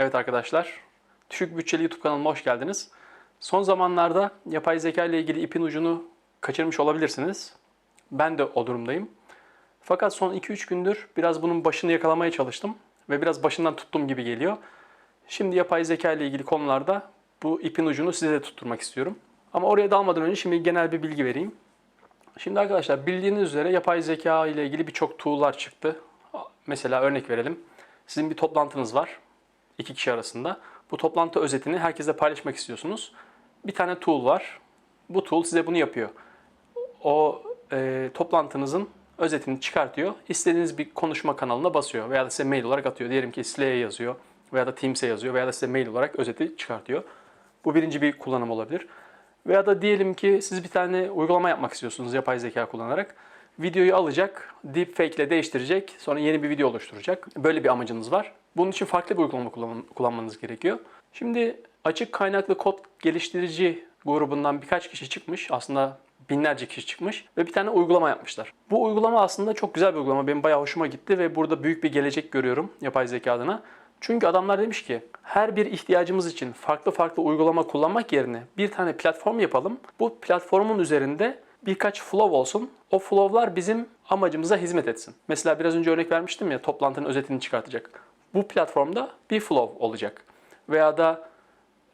Evet arkadaşlar, Düşük Bütçeli YouTube kanalıma hoş geldiniz. Son zamanlarda yapay zeka ile ilgili ipin ucunu kaçırmış olabilirsiniz. Ben de o durumdayım. Fakat son 2-3 gündür biraz bunun başını yakalamaya çalıştım ve biraz başından tuttum gibi geliyor. Şimdi yapay zeka ile ilgili konularda bu ipin ucunu size de tutturmak istiyorum. Ama oraya dalmadan önce şimdi genel bir bilgi vereyim. Şimdi arkadaşlar bildiğiniz üzere yapay zeka ile ilgili birçok tool'lar çıktı. Mesela örnek verelim. Sizin bir toplantınız var iki kişi arasında. Bu toplantı özetini herkese paylaşmak istiyorsunuz. Bir tane tool var. Bu tool size bunu yapıyor. O e, toplantınızın özetini çıkartıyor. İstediğiniz bir konuşma kanalına basıyor veya da size mail olarak atıyor. Diyelim ki Slack'e yazıyor veya da Teams'e yazıyor veya da size mail olarak özeti çıkartıyor. Bu birinci bir kullanım olabilir. Veya da diyelim ki siz bir tane uygulama yapmak istiyorsunuz yapay zeka kullanarak. Videoyu alacak, deepfake ile değiştirecek, sonra yeni bir video oluşturacak. Böyle bir amacınız var. Bunun için farklı bir uygulama kullan- kullanmanız gerekiyor. Şimdi açık kaynaklı kod geliştirici grubundan birkaç kişi çıkmış. Aslında binlerce kişi çıkmış ve bir tane uygulama yapmışlar. Bu uygulama aslında çok güzel bir uygulama. Benim bayağı hoşuma gitti ve burada büyük bir gelecek görüyorum yapay zeka adına. Çünkü adamlar demiş ki her bir ihtiyacımız için farklı farklı uygulama kullanmak yerine bir tane platform yapalım. Bu platformun üzerinde birkaç flow olsun. O flow'lar bizim amacımıza hizmet etsin. Mesela biraz önce örnek vermiştim ya toplantının özetini çıkartacak. Bu platformda bir flow olacak. Veya da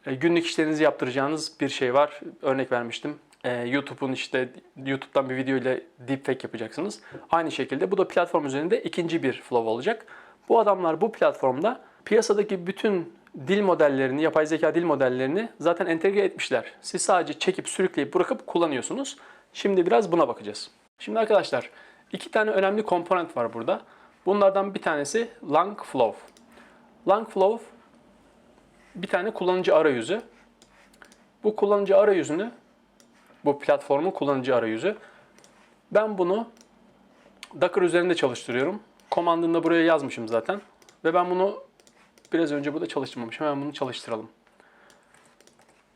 e, günlük işlerinizi yaptıracağınız bir şey var. Örnek vermiştim. E, YouTube'un işte YouTube'dan bir video ile deepfake yapacaksınız. Aynı şekilde bu da platform üzerinde ikinci bir flow olacak. Bu adamlar bu platformda piyasadaki bütün dil modellerini, yapay zeka dil modellerini zaten entegre etmişler. Siz sadece çekip sürükleyip bırakıp kullanıyorsunuz. Şimdi biraz buna bakacağız. Şimdi arkadaşlar iki tane önemli komponent var burada. Bunlardan bir tanesi Langflow. Langflow bir tane kullanıcı arayüzü. Bu kullanıcı arayüzünü, bu platformun kullanıcı arayüzü. Ben bunu Docker üzerinde çalıştırıyorum. Komandını da buraya yazmışım zaten. Ve ben bunu biraz önce burada çalıştırmamışım. Hemen bunu çalıştıralım.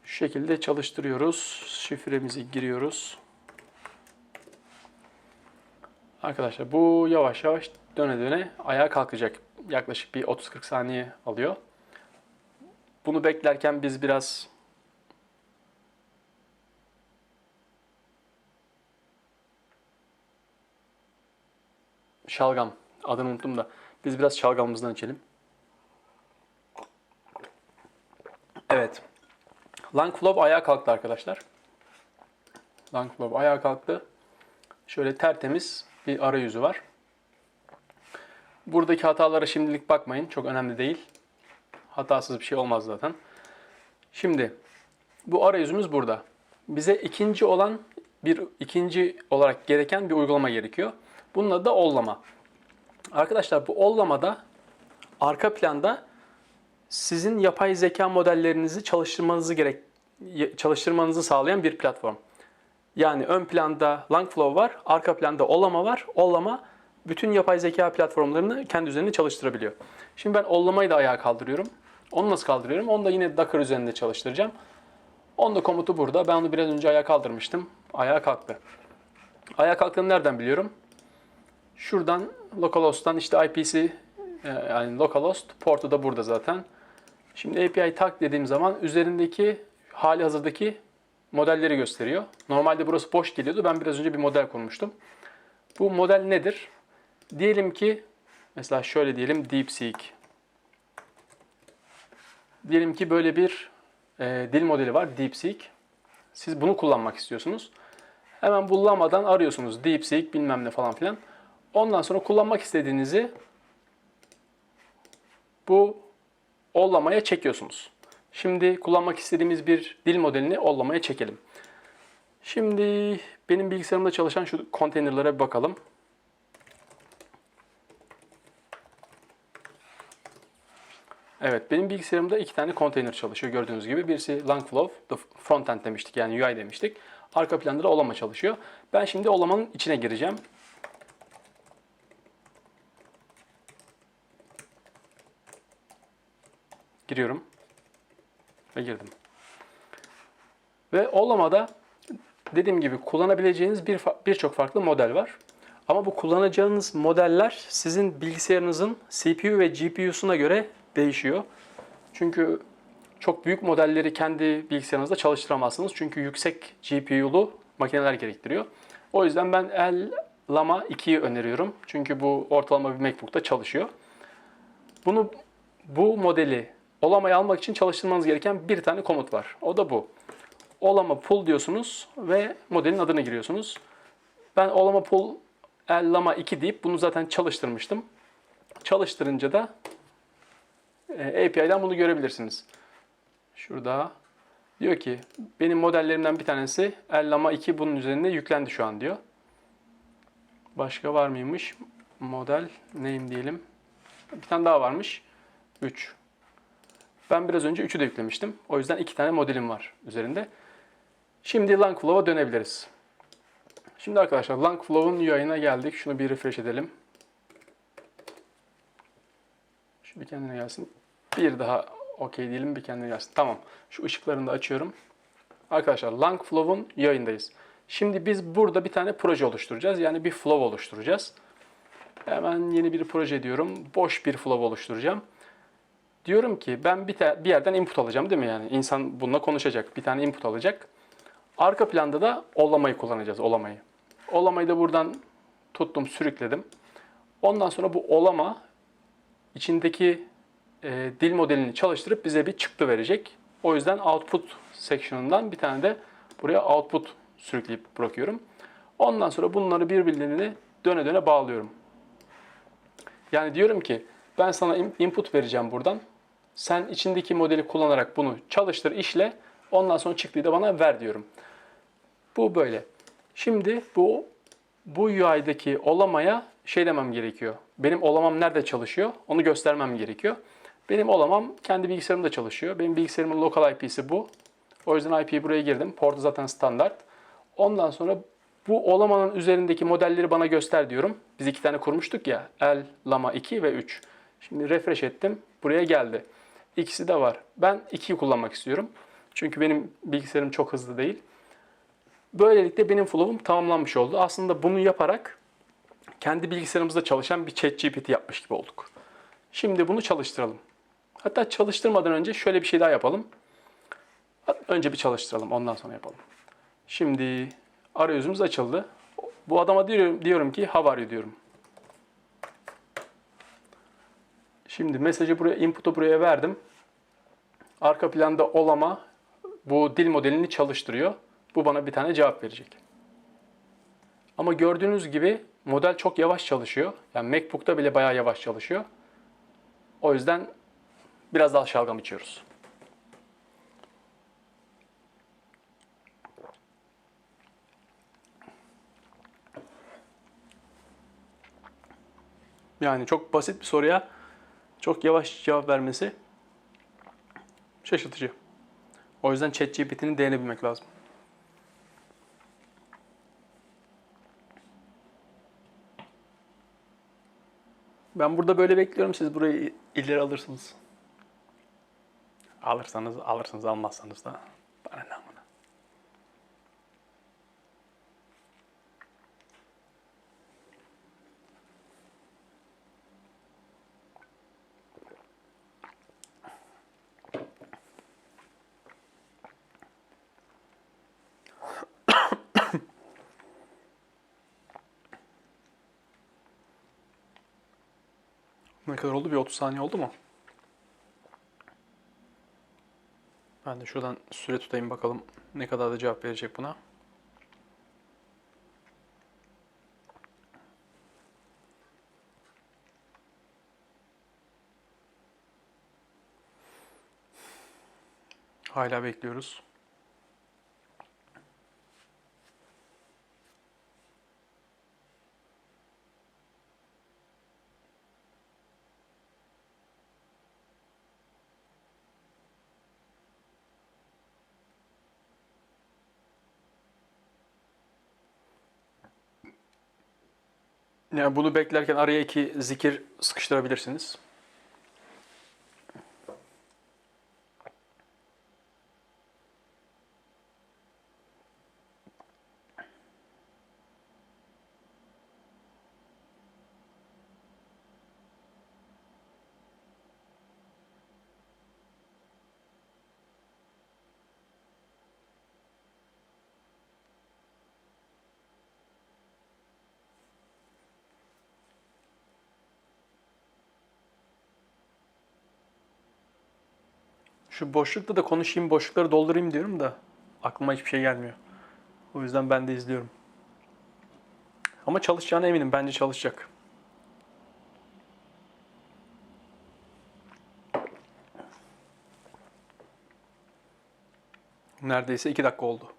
Şu şekilde çalıştırıyoruz. Şifremizi giriyoruz. Arkadaşlar bu yavaş yavaş döne döne ayağa kalkacak. Yaklaşık bir 30-40 saniye alıyor. Bunu beklerken biz biraz şalgam adını unuttum da biz biraz şalgamımızdan içelim. Evet. Langflow ayağa kalktı arkadaşlar. Langflow ayağa kalktı. Şöyle tertemiz bir arayüzü var. Buradaki hatalara şimdilik bakmayın. Çok önemli değil. Hatasız bir şey olmaz zaten. Şimdi bu arayüzümüz burada. Bize ikinci olan bir ikinci olarak gereken bir uygulama gerekiyor. Bunun adı da ollama. Arkadaşlar bu ollamada arka planda sizin yapay zeka modellerinizi çalıştırmanızı gerek çalıştırmanızı sağlayan bir platform. Yani ön planda Langflow var, arka planda Ollama var. Ollama bütün yapay zeka platformlarını kendi üzerinde çalıştırabiliyor. Şimdi ben Ollama'yı da ayağa kaldırıyorum. Onu nasıl kaldırıyorum? Onu da yine Docker üzerinde çalıştıracağım. Onun da komutu burada. Ben onu biraz önce ayağa kaldırmıştım. Ayağa kalktı. Ayağa kalktığını nereden biliyorum? Şuradan localhost'tan işte IP'si e, yani localhost portu da burada zaten. Şimdi API tak dediğim zaman üzerindeki hali hazırdaki modelleri gösteriyor. Normalde burası boş geliyordu. Ben biraz önce bir model kurmuştum. Bu model nedir? Diyelim ki mesela şöyle diyelim DeepSeek. Diyelim ki böyle bir e, dil modeli var DeepSeek. Siz bunu kullanmak istiyorsunuz. Hemen bulamadan arıyorsunuz DeepSeek bilmem ne falan filan. Ondan sonra kullanmak istediğinizi bu ollamaya çekiyorsunuz. Şimdi kullanmak istediğimiz bir dil modelini ollamaya çekelim. Şimdi benim bilgisayarımda çalışan şu konteynerlere bakalım. Evet, benim bilgisayarımda iki tane konteyner çalışıyor gördüğünüz gibi. Birisi Langflow, frontend demiştik yani UI demiştik. Arka planda da Olama çalışıyor. Ben şimdi Olama'nın içine gireceğim. Giriyorum. Ve girdim. Ve Olama'da dediğim gibi kullanabileceğiniz bir birçok farklı model var. Ama bu kullanacağınız modeller sizin bilgisayarınızın CPU ve GPU'suna göre değişiyor. Çünkü çok büyük modelleri kendi bilgisayarınızda çalıştıramazsınız. Çünkü yüksek GPU'lu makineler gerektiriyor. O yüzden ben El Lama 2'yi öneriyorum. Çünkü bu ortalama bir MacBook'ta çalışıyor. Bunu bu modeli Olama'yı almak için çalıştırmanız gereken bir tane komut var. O da bu. Olama pull diyorsunuz ve modelin adını giriyorsunuz. Ben Olama pull El Lama 2 deyip bunu zaten çalıştırmıştım. Çalıştırınca da API'den bunu görebilirsiniz. Şurada diyor ki benim modellerimden bir tanesi El Lama 2 bunun üzerinde yüklendi şu an diyor. Başka var mıymış? Model name diyelim. Bir tane daha varmış. 3. Ben biraz önce 3'ü de yüklemiştim. O yüzden iki tane modelim var üzerinde. Şimdi Langflow'a dönebiliriz. Şimdi arkadaşlar Langflow'un UI'ına geldik. Şunu bir refresh edelim. Şu kendine gelsin. Bir daha okey diyelim bir kendine gelsin. Tamam. Şu ışıklarını da açıyorum. Arkadaşlar Langflow'un yayındayız. Şimdi biz burada bir tane proje oluşturacağız. Yani bir flow oluşturacağız. Hemen yeni bir proje diyorum. Boş bir flow oluşturacağım. Diyorum ki ben bir, bir yerden input alacağım değil mi? Yani insan bununla konuşacak. Bir tane input alacak. Arka planda da olamayı kullanacağız. Olamayı. Olamayı da buradan tuttum, sürükledim. Ondan sonra bu olama içindeki e, dil modelini çalıştırıp bize bir çıktı verecek. O yüzden output section'ından bir tane de buraya output sürükleyip bırakıyorum. Ondan sonra bunları birbirlerine döne döne bağlıyorum. Yani diyorum ki ben sana input vereceğim buradan. Sen içindeki modeli kullanarak bunu çalıştır, işle. Ondan sonra çıktıyı da bana ver diyorum. Bu böyle. Şimdi bu bu UI'deki olamaya şey demem gerekiyor. Benim olamam nerede çalışıyor? Onu göstermem gerekiyor. Benim olamam kendi bilgisayarımda çalışıyor. Benim bilgisayarımın lokal IP'si bu. O yüzden IP'yi buraya girdim. Portu zaten standart. Ondan sonra bu olamanın üzerindeki modelleri bana göster diyorum. Biz iki tane kurmuştuk ya. El, Lama 2 ve 3. Şimdi refresh ettim. Buraya geldi. İkisi de var. Ben 2'yi kullanmak istiyorum. Çünkü benim bilgisayarım çok hızlı değil. Böylelikle benim flow'um tamamlanmış oldu. Aslında bunu yaparak kendi bilgisayarımızda çalışan bir chat GPT yapmış gibi olduk. Şimdi bunu çalıştıralım. Hatta çalıştırmadan önce şöyle bir şey daha yapalım. Önce bir çalıştıralım ondan sonra yapalım. Şimdi arayüzümüz açıldı. Bu adama diyorum, diyorum ki how are you diyorum. Şimdi mesajı buraya, input'u buraya verdim. Arka planda olama bu dil modelini çalıştırıyor. Bu bana bir tane cevap verecek. Ama gördüğünüz gibi model çok yavaş çalışıyor. Yani MacBook'ta bile bayağı yavaş çalışıyor. O yüzden biraz daha şalgam içiyoruz. Yani çok basit bir soruya çok yavaş cevap vermesi şaşırtıcı. O yüzden ChatGPT'nin değerini bilmek lazım. Ben burada böyle bekliyorum. Siz burayı ileri alırsınız. Alırsanız alırsınız, almazsanız da bana ne amına. Ne kadar oldu? Bir 30 saniye oldu mu? Ben de şuradan süre tutayım bakalım ne kadar da cevap verecek buna. Hala bekliyoruz. Yani bunu beklerken araya iki zikir sıkıştırabilirsiniz. Şu boşlukta da konuşayım, boşlukları doldurayım diyorum da aklıma hiçbir şey gelmiyor. O yüzden ben de izliyorum. Ama çalışacağına eminim. Bence çalışacak. Neredeyse iki dakika oldu.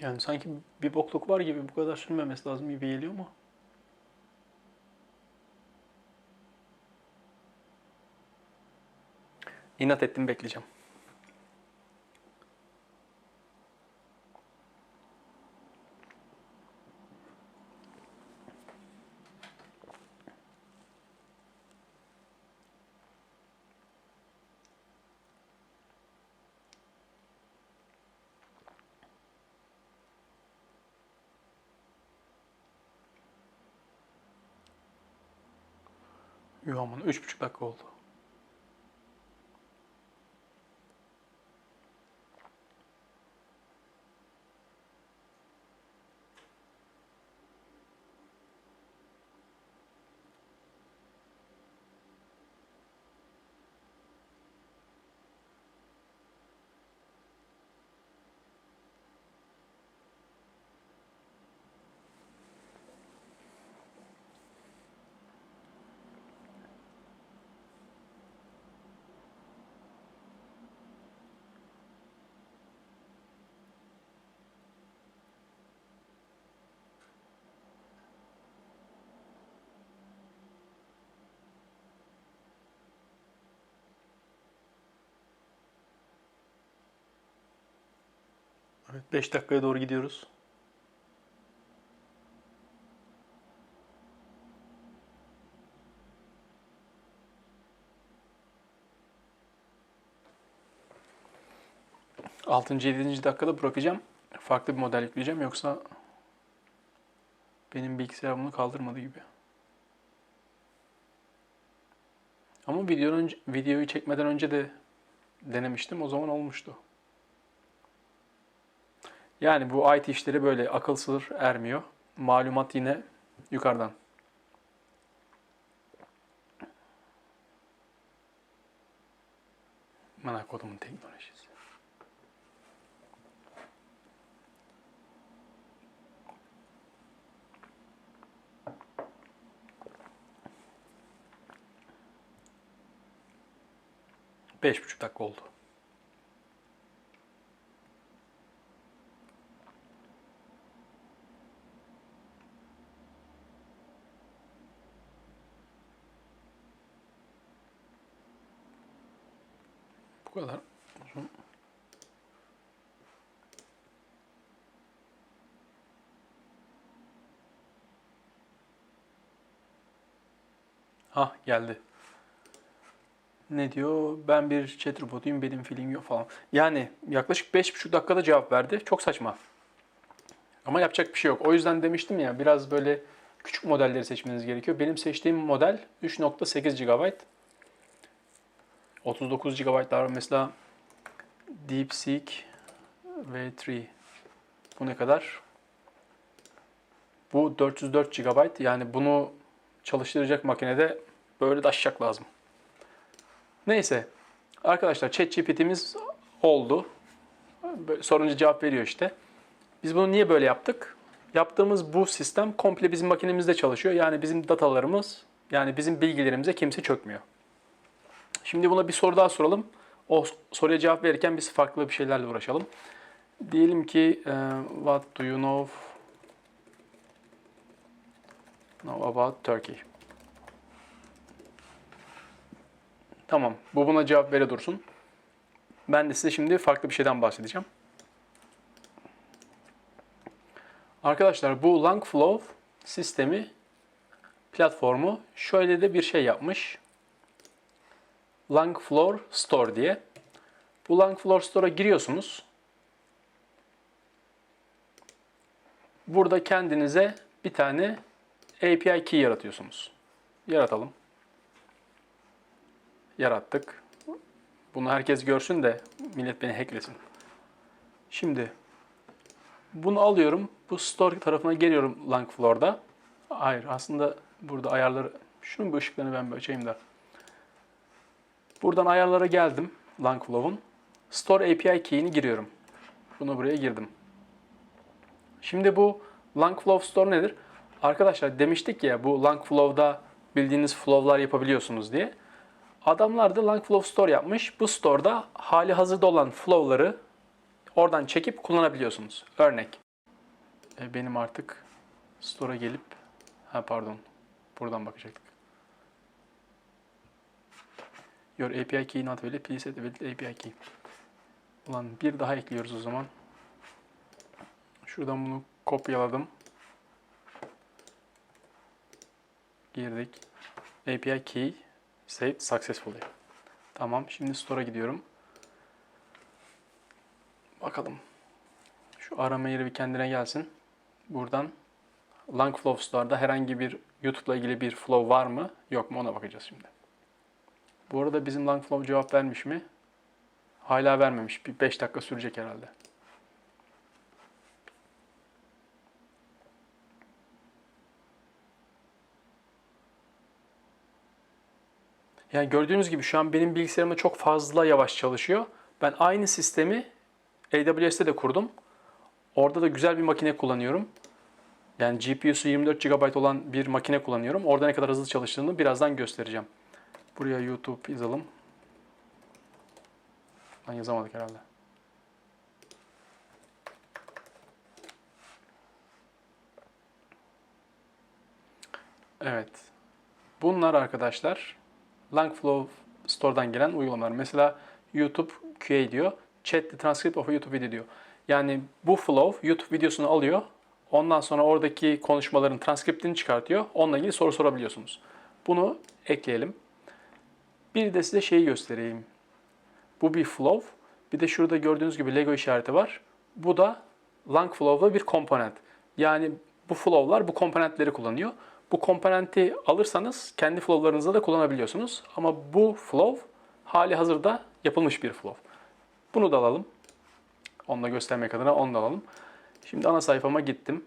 Yani sanki bir bokluk var gibi bu kadar sürmemesi lazım gibi geliyor mu? İnat ettim bekleyeceğim. Yuh aman üç buçuk dakika oldu. Evet 5 dakikaya doğru gidiyoruz. Altıncı, yedinci dakikada bırakacağım. Farklı bir model yükleyeceğim yoksa benim bilgisayar bunu kaldırmadı gibi. Ama videonun, videoyu çekmeden önce de denemiştim. O zaman olmuştu. Yani bu IT işleri böyle akıl sır ermiyor. Malumat yine yukarıdan. Bana kodumun teknolojisi. Beş buçuk dakika oldu. Bu kadar uzun. Ha geldi. Ne diyor? Ben bir chat robotuyum, benim filim yok falan. Yani yaklaşık 5,5 dakikada cevap verdi. Çok saçma. Ama yapacak bir şey yok. O yüzden demiştim ya biraz böyle küçük modelleri seçmeniz gerekiyor. Benim seçtiğim model 3.8 GB. 39 GB var. Mesela DeepSeek V3. Bu ne kadar? Bu 404 GB. Yani bunu çalıştıracak makinede böyle daşacak lazım. Neyse. Arkadaşlar ChatGPT'miz oldu. Böyle sorunca cevap veriyor işte. Biz bunu niye böyle yaptık? Yaptığımız bu sistem komple bizim makinemizde çalışıyor. Yani bizim datalarımız, yani bizim bilgilerimize kimse çökmüyor. Şimdi buna bir soru daha soralım. O soruya cevap verirken biz farklı bir şeylerle uğraşalım. Diyelim ki e, what do you Know about Turkey. Tamam. Bu buna cevap vere dursun. Ben de size şimdi farklı bir şeyden bahsedeceğim. Arkadaşlar bu Langflow sistemi platformu şöyle de bir şey yapmış. Langflow Store diye. Bu Langflow Store'a giriyorsunuz. Burada kendinize bir tane API key yaratıyorsunuz. Yaratalım. Yarattık. Bunu herkes görsün de millet beni hacklesin. Şimdi bunu alıyorum. Bu store tarafına geliyorum Langfloor'da. Hayır aslında burada ayarları... Şunun bu ışıklarını ben açayım da. Buradan ayarlara geldim Langflow'un. Store API key'ini giriyorum. Bunu buraya girdim. Şimdi bu Langflow Store nedir? Arkadaşlar demiştik ya bu Langflow'da bildiğiniz flow'lar yapabiliyorsunuz diye. Adamlar da Langflow Store yapmış. Bu store'da hali hazırda olan flow'ları oradan çekip kullanabiliyorsunuz. Örnek. E, benim artık store'a gelip ha pardon buradan bakacaktık. Your API key not valid. Please valid API key. Ulan bir daha ekliyoruz o zaman. Şuradan bunu kopyaladım. Girdik. API key saved successfully. Tamam. Şimdi store'a gidiyorum. Bakalım. Şu arama yeri bir kendine gelsin. Buradan Langflow Store'da herhangi bir YouTube'la ilgili bir flow var mı? Yok mu? Ona bakacağız şimdi. Bu arada bizim Langflow cevap vermiş mi? Hala vermemiş. Bir 5 dakika sürecek herhalde. Yani gördüğünüz gibi şu an benim bilgisayarımda çok fazla yavaş çalışıyor. Ben aynı sistemi AWS'te de kurdum. Orada da güzel bir makine kullanıyorum. Yani GPU'su 24 GB olan bir makine kullanıyorum. Orada ne kadar hızlı çalıştığını birazdan göstereceğim. Buraya YouTube yazalım. Lan yazamadık herhalde. Evet. Bunlar arkadaşlar Langflow Store'dan gelen uygulamalar. Mesela YouTube QA diyor. Chat the transcript of a YouTube video diyor. Yani bu flow YouTube videosunu alıyor. Ondan sonra oradaki konuşmaların transkriptini çıkartıyor. Onunla ilgili soru sorabiliyorsunuz. Bunu ekleyelim. Bir de size şeyi göstereyim. Bu bir flow. Bir de şurada gördüğünüz gibi Lego işareti var. Bu da Langflow'da bir komponent. Yani bu flow'lar bu komponentleri kullanıyor. Bu komponenti alırsanız kendi flow'larınızda da kullanabiliyorsunuz. Ama bu flow hali hazırda yapılmış bir flow. Bunu da alalım. Onu da göstermek adına onu da alalım. Şimdi ana sayfama gittim.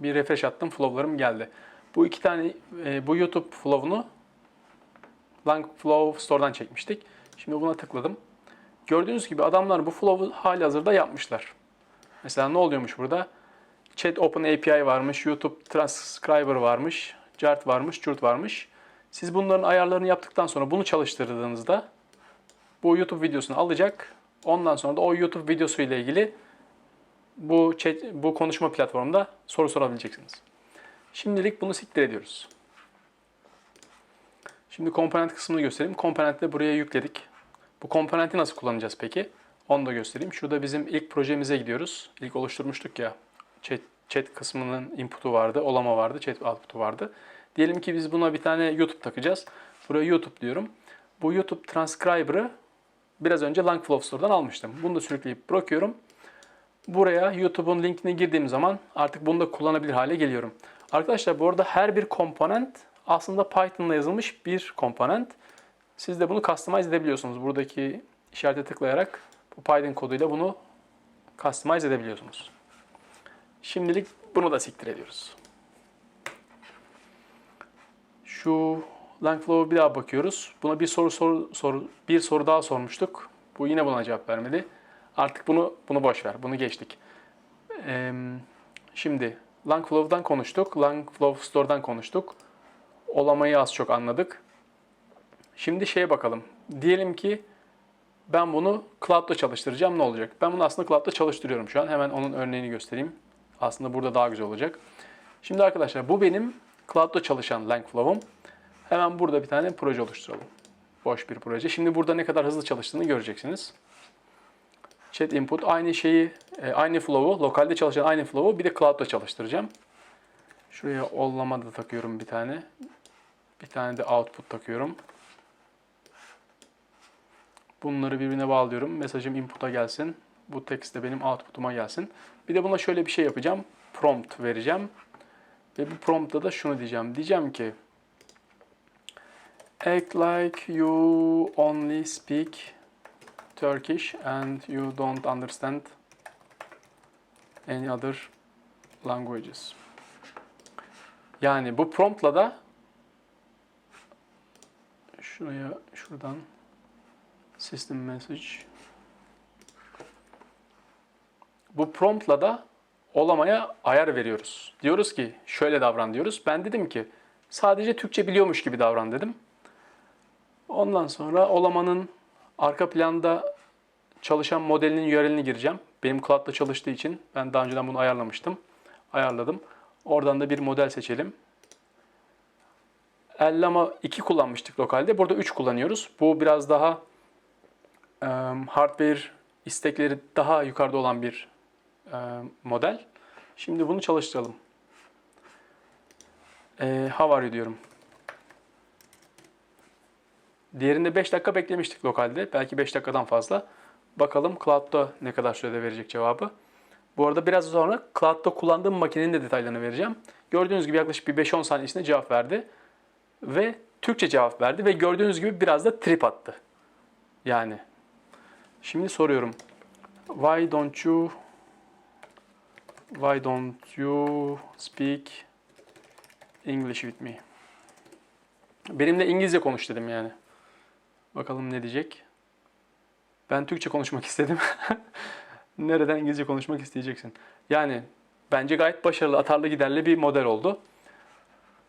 Bir refresh attım, flow'larım geldi. Bu iki tane, e, bu YouTube flow'unu Langflow Store'dan çekmiştik. Şimdi buna tıkladım. Gördüğünüz gibi adamlar bu flow'u hali hazırda yapmışlar. Mesela ne oluyormuş burada? Chat Open API varmış, YouTube Transcriber varmış, Jart varmış, Jurt varmış. Siz bunların ayarlarını yaptıktan sonra bunu çalıştırdığınızda bu YouTube videosunu alacak. Ondan sonra da o YouTube videosu ile ilgili bu chat, bu konuşma platformunda soru sorabileceksiniz. Şimdilik bunu siktir ediyoruz. Şimdi komponent kısmını göstereyim. Komponenti de buraya yükledik. Bu komponenti nasıl kullanacağız peki? Onu da göstereyim. Şurada bizim ilk projemize gidiyoruz. İlk oluşturmuştuk ya. Chat, chat kısmının input'u vardı, olama vardı, chat output'u vardı. Diyelim ki biz buna bir tane YouTube takacağız. Buraya YouTube diyorum. Bu YouTube transcriber'ı biraz önce Langflow Store'dan almıştım. Bunu da sürükleyip bırakıyorum. Buraya YouTube'un linkine girdiğim zaman artık bunu da kullanabilir hale geliyorum. Arkadaşlar bu arada her bir komponent aslında Python'la yazılmış bir komponent. Siz de bunu customize edebiliyorsunuz. Buradaki işarete tıklayarak bu Python koduyla bunu customize edebiliyorsunuz. Şimdilik bunu da siktir ediyoruz. Şu Langflow'a bir daha bakıyoruz. Buna bir soru, soru, soru bir soru daha sormuştuk. Bu yine buna cevap vermedi. Artık bunu bunu boş ver. Bunu geçtik. Ee, şimdi Langflow'dan konuştuk. Langflow Store'dan konuştuk. Olamayı az çok anladık. Şimdi şeye bakalım. Diyelim ki ben bunu Cloud'da çalıştıracağım ne olacak? Ben bunu aslında Cloud'da çalıştırıyorum şu an. Hemen onun örneğini göstereyim. Aslında burada daha güzel olacak. Şimdi arkadaşlar bu benim Cloud'da çalışan Langflow'um. Hemen burada bir tane proje oluşturalım. Boş bir proje. Şimdi burada ne kadar hızlı çalıştığını göreceksiniz. Chat input aynı şeyi, e, aynı flow'u, lokalde çalışan aynı flow'u bir de Cloud'da çalıştıracağım. Şuraya ollama da takıyorum bir tane. Bir tane de output takıyorum. Bunları birbirine bağlıyorum. Mesajım input'a gelsin. Bu text de benim output'uma gelsin. Bir de buna şöyle bir şey yapacağım. Prompt vereceğim. Ve bu prompt'ta da şunu diyeceğim. Diyeceğim ki Act like you only speak Turkish and you don't understand any other languages. Yani bu promptla da şuraya şuradan system message bu promptla da olamaya ayar veriyoruz. Diyoruz ki şöyle davran diyoruz. Ben dedim ki sadece Türkçe biliyormuş gibi davran dedim. Ondan sonra olamanın arka planda çalışan modelinin URL'ini gireceğim. Benim Cloud'da çalıştığı için ben daha önceden bunu ayarlamıştım. Ayarladım. Oradan da bir model seçelim. Ellama 2 kullanmıştık lokalde. Burada 3 kullanıyoruz. Bu biraz daha e, hardware istekleri daha yukarıda olan bir e, model. Şimdi bunu çalıştıralım. E, how are diyorum. Diğerinde 5 dakika beklemiştik lokalde. Belki 5 dakikadan fazla. Bakalım Cloud'da ne kadar sürede verecek cevabı. Bu arada biraz sonra Cloud'da kullandığım makinenin de detaylarını vereceğim. Gördüğünüz gibi yaklaşık bir 5-10 saniye içinde cevap verdi. Ve Türkçe cevap verdi ve gördüğünüz gibi biraz da trip attı. Yani. Şimdi soruyorum. Why don't you Why don't you speak English with me? Benimle İngilizce konuş dedim yani. Bakalım ne diyecek. Ben Türkçe konuşmak istedim. Nereden İngilizce konuşmak isteyeceksin? Yani bence gayet başarılı, atarlı giderli bir model oldu.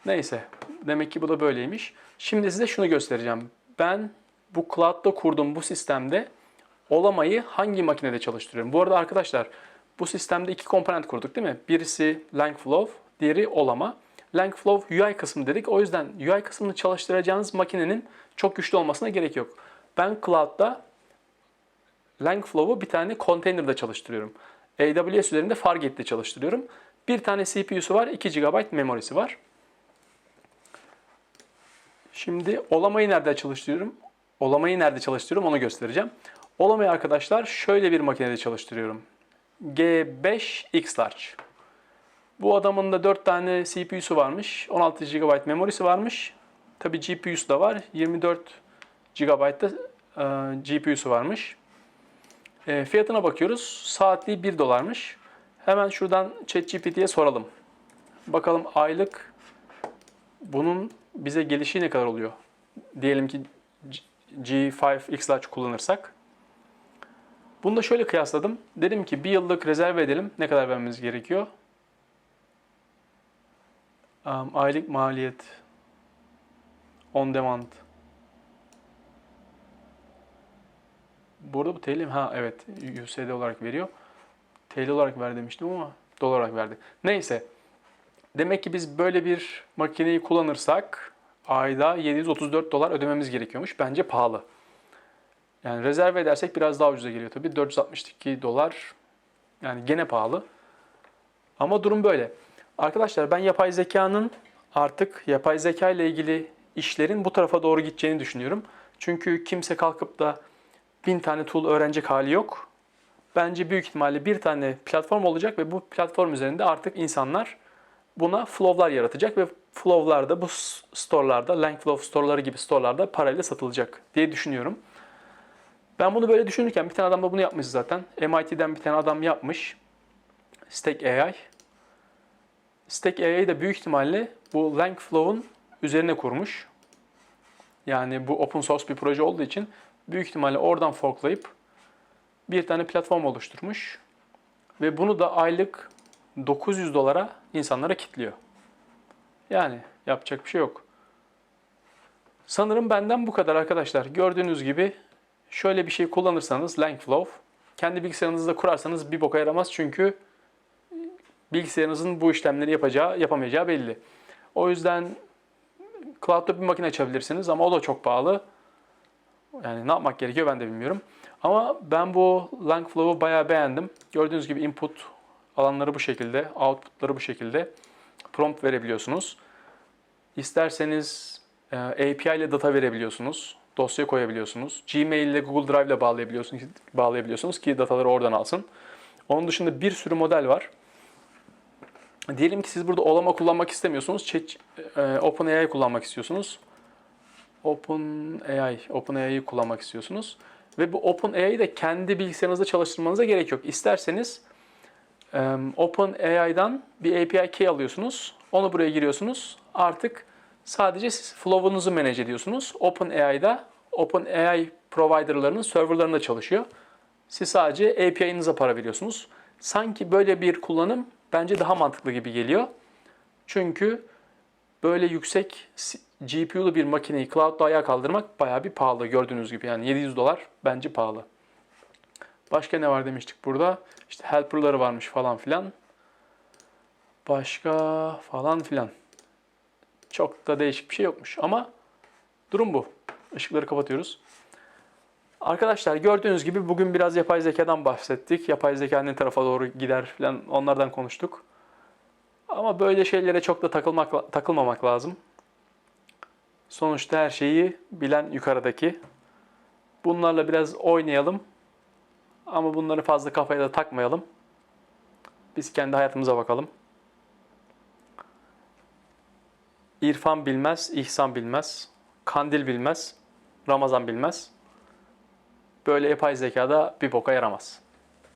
Neyse. Demek ki bu da böyleymiş. Şimdi size şunu göstereceğim. Ben bu Cloud'da kurduğum bu sistemde olamayı hangi makinede çalıştırıyorum? Bu arada arkadaşlar bu sistemde iki komponent kurduk değil mi? Birisi Langflow, diğeri olama. Langflow UI kısmı dedik. O yüzden UI kısmını çalıştıracağınız makinenin çok güçlü olmasına gerek yok. Ben Cloud'da Langflow'u bir tane container'da çalıştırıyorum. AWS üzerinde Fargate'de çalıştırıyorum. Bir tane CPU'su var, 2 GB memorisi var. Şimdi olamayı nerede çalıştırıyorum? Olamayı nerede çalıştırıyorum onu göstereceğim. Olamayı arkadaşlar şöyle bir makinede çalıştırıyorum. G5 X Large. Bu adamın da 4 tane CPU'su varmış. 16 GB memorisi varmış. Tabi GPU'su da var. 24 GB da e, GPU'su varmış. E, fiyatına bakıyoruz. Saatliği 1 dolarmış. Hemen şuradan ChatGPT'ye soralım. Bakalım aylık bunun bize gelişi ne kadar oluyor? Diyelim ki G5 X Large kullanırsak. Bunu da şöyle kıyasladım. Dedim ki bir yıllık rezerve edelim. Ne kadar vermemiz gerekiyor? Um, aylık maliyet on demand. Burada bu TL mi? Ha evet USD olarak veriyor. TL olarak ver demiştim ama dolar olarak verdi. Neyse. Demek ki biz böyle bir makineyi kullanırsak ayda 734 dolar ödememiz gerekiyormuş. Bence pahalı. Yani rezerve edersek biraz daha ucuza geliyor tabii. 462 dolar. Yani gene pahalı. Ama durum böyle. Arkadaşlar ben yapay zekanın artık yapay zeka ile ilgili işlerin bu tarafa doğru gideceğini düşünüyorum. Çünkü kimse kalkıp da bin tane tool öğrenecek hali yok. Bence büyük ihtimalle bir tane platform olacak ve bu platform üzerinde artık insanlar buna flow'lar yaratacak ve flow'lar bu store'larda, Langflow store'ları gibi store'larda parayla satılacak diye düşünüyorum. Ben bunu böyle düşünürken bir tane adam da bunu yapmış zaten. MIT'den bir tane adam yapmış. Stack AI. Stack AI da büyük ihtimalle bu Langflow'un üzerine kurmuş. Yani bu open source bir proje olduğu için büyük ihtimalle oradan forklayıp bir tane platform oluşturmuş. Ve bunu da aylık 900 dolara insanlara kitliyor. Yani yapacak bir şey yok. Sanırım benden bu kadar arkadaşlar. Gördüğünüz gibi şöyle bir şey kullanırsanız Langflow kendi bilgisayarınızda kurarsanız bir boka yaramaz çünkü bilgisayarınızın bu işlemleri yapacağı, yapamayacağı belli. O yüzden cloud'da bir makine açabilirsiniz ama o da çok pahalı. Yani ne yapmak gerekiyor ben de bilmiyorum. Ama ben bu Langflow'u bayağı beğendim. Gördüğünüz gibi input alanları bu şekilde, output'ları bu şekilde prompt verebiliyorsunuz. İsterseniz e, API ile data verebiliyorsunuz. Dosya koyabiliyorsunuz. Gmail ile Google Drive ile bağlayabiliyorsunuz, bağlayabiliyorsunuz ki dataları oradan alsın. Onun dışında bir sürü model var. Diyelim ki siz burada olama kullanmak istemiyorsunuz. E, OpenAI kullanmak istiyorsunuz. OpenAI, OpenAI'yi kullanmak istiyorsunuz. Ve bu OpenAI'yi de kendi bilgisayarınızda çalıştırmanıza gerek yok. İsterseniz OpenAI'dan bir API key alıyorsunuz. Onu buraya giriyorsunuz. Artık sadece siz flow'unuzu manage ediyorsunuz. OpenAI'da OpenAI providerlarının serverlarında çalışıyor. Siz sadece API'nize para veriyorsunuz. Sanki böyle bir kullanım bence daha mantıklı gibi geliyor. Çünkü böyle yüksek GPU'lu bir makineyi cloud'da ayağa kaldırmak bayağı bir pahalı gördüğünüz gibi. Yani 700 dolar bence pahalı. Başka ne var demiştik burada? İşte helper'ları varmış falan filan. Başka falan filan. Çok da değişik bir şey yokmuş ama durum bu. Işıkları kapatıyoruz. Arkadaşlar gördüğünüz gibi bugün biraz yapay zekadan bahsettik. Yapay zeka ne tarafa doğru gider falan onlardan konuştuk. Ama böyle şeylere çok da takılmak takılmamak lazım. Sonuçta her şeyi bilen yukarıdaki. Bunlarla biraz oynayalım. Ama bunları fazla kafaya da takmayalım. Biz kendi hayatımıza bakalım. İrfan bilmez, İhsan bilmez, Kandil bilmez, Ramazan bilmez. Böyle yapay zekada bir boka yaramaz.